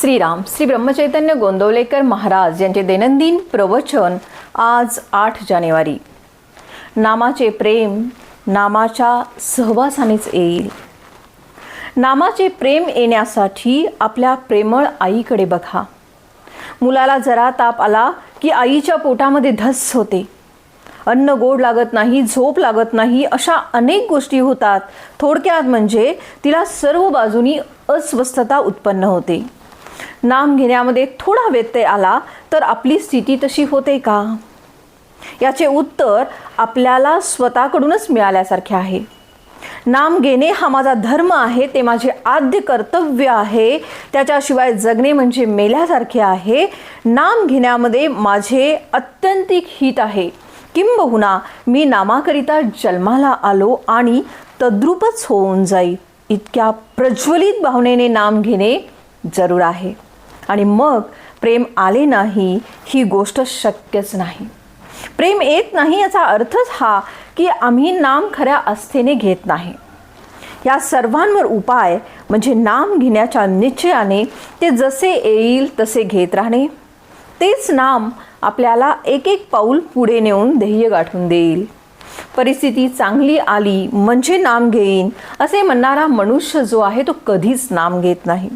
श्रीराम. श्री ब्रह्मचैतन्य गोंदवलेकर महाराज यांचे दैनंदिन प्रवचन आज आठ जानेवारी. नामाचे प्रेम नामाच्या सहवासानेच येईल. नामाचे प्रेम येण्यासाठी आपल्या प्रेमळ आईकडे बघा. मुलाला जरा ताप आला की आईच्या पोटामध्ये धस होते. अन्न गोड लागत नाही झोप लागत नाही अशा अनेक गोष्टी होतात. थोडक्यात म्हणजे तिला सर्व बाजूनी अस्वस्थता उत्पन्न होते. नाम घेण्यामध्ये थोडा व्यत्यय आला तर आपली स्थिती तशी होते का? याचे उत्तर आपल्याला स्वतःकडूनच मिळाल्यासारखे आहे. नाम घेणे हा माझा धर्म आहे ते माझे आद्य कर्तव्य आहे त्याच्याशिवाय जगणे म्हणजे मेल्यासारखे आहे. नाम घेण्यामध्ये माझे अत्यंतिक हित आहे. किंबहुना मी नामाकरिता जन्माला आलो आणि तद्रूपच होऊन जाईल इतक्या प्रज्वलित भावनेने नाम घेणे जरूर आहे. आणि मग प्रेम आले नाही ही गोष्ट शक्यच नाही. प्रेम येत नाही याचा अर्थच हा की आम्ही नाम खऱ्या आस्थेने घेत नाही. या सर्वांवर उपाय म्हणजे नाम घेण्याच्या निश्चयाने ते जसे येईल तसे घेत राहणे. तेच नाम आपल्याला एक एक पाऊल पुढे नेऊन ध्येय गाठून देईल. परिस्थिती चांगली आली म्हणजे नाम घेईन असे म्हणणारा मनुष्य जो आहे तो कधीच नाम घेत नाही.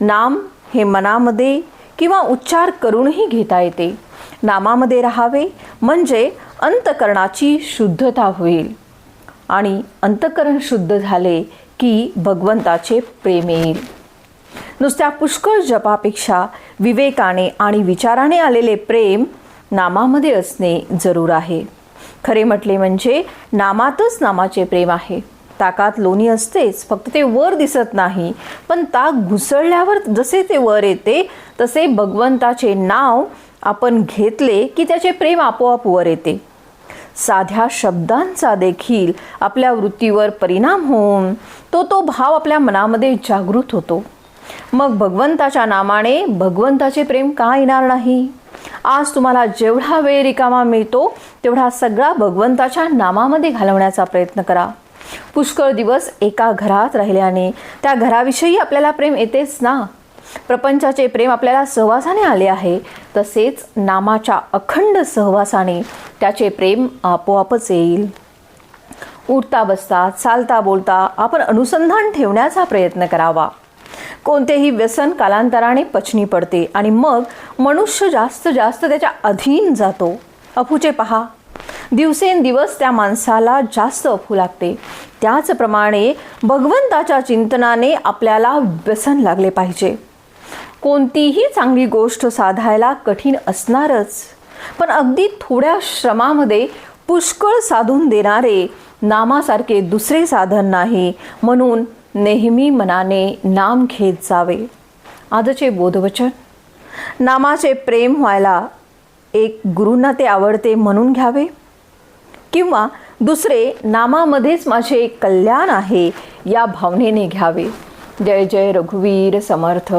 नाम हे मनामध्ये किंवा उच्चार करूनही घेता येते. नामामध्ये राहावे म्हणजे अंतकरणाची शुद्धता होईल. आणि अंतकरण शुद्ध झाले की भगवंताचे प्रेम येईल. नुसत्या पुष्कळ जपापेक्षा विवेकाने आणि विचाराने आलेले प्रेम नामामध्ये असणे जरूर आहे. खरे म्हटले म्हणजे नामातच नामाचे प्रेम आहे. ताकात लोणी असतेच फक्त ते वर दिसत नाही पण ताक घुसळल्यावर जसे ते वर येते तसे भगवंताचे नाव आपण घेतले की त्याचे प्रेम आपोआप वर येते. साध्या शब्दांचा देखील आपल्या वृत्तीवर परिणाम होऊन तो तो भाव आपल्या मनामध्ये जागृत होतो. मग भगवंताच्या नामाने भगवंताचे प्रेम का येणार नाही? आज तुम्हाला जेवढा वेळ रिकामा मिळतो तेवढा सगळा भगवंताच्या नामामध्ये घालवण्याचा प्रयत्न करा. पुष्कळ दिवस एका घरात राहिल्याने त्या घराविषयी आपल्याला प्रेम येतेच ना? प्रपंचाचे प्रेम आपल्याला सहवासाने आले आहे. तसेच नामाच्या अखंड सहवासाने त्याचे प्रेम आपोआपच येईल. उठता बसता चालता बोलता आपण अनुसंधान ठेवण्याचा प्रयत्न करावा. कोणतेही व्यसन कालांतराने पचनी पडते आणि मग मनुष्य जास्त जास्त त्याच्या अधीन जातो. अफूचे पहा. दिवसेंदिवस त्या माणसाला जास्त अफू लागते. त्याचप्रमाणे भगवंताच्या चिंतनाने आपल्याला व्यसन लागले पाहिजे. कोणतीही चांगली गोष्ट साधायला कठीण असणारच. पण अगदी थोड्या श्रमामध्ये पुष्कळ साधून देणारे नामासारखे दुसरे साधन नाही म्हणून नेहमी मनाने नाम घेत जावे. आजचे बोधवचन. नामाचे प्रेम व्हायला एक गुरूंना ते आवडते म्हणून घ्यावे. किंवा दुसरे नामामध्येच माझे कल्याण आहे या भावनेने घ्यावे. जय जय रघुवीर समर्थ.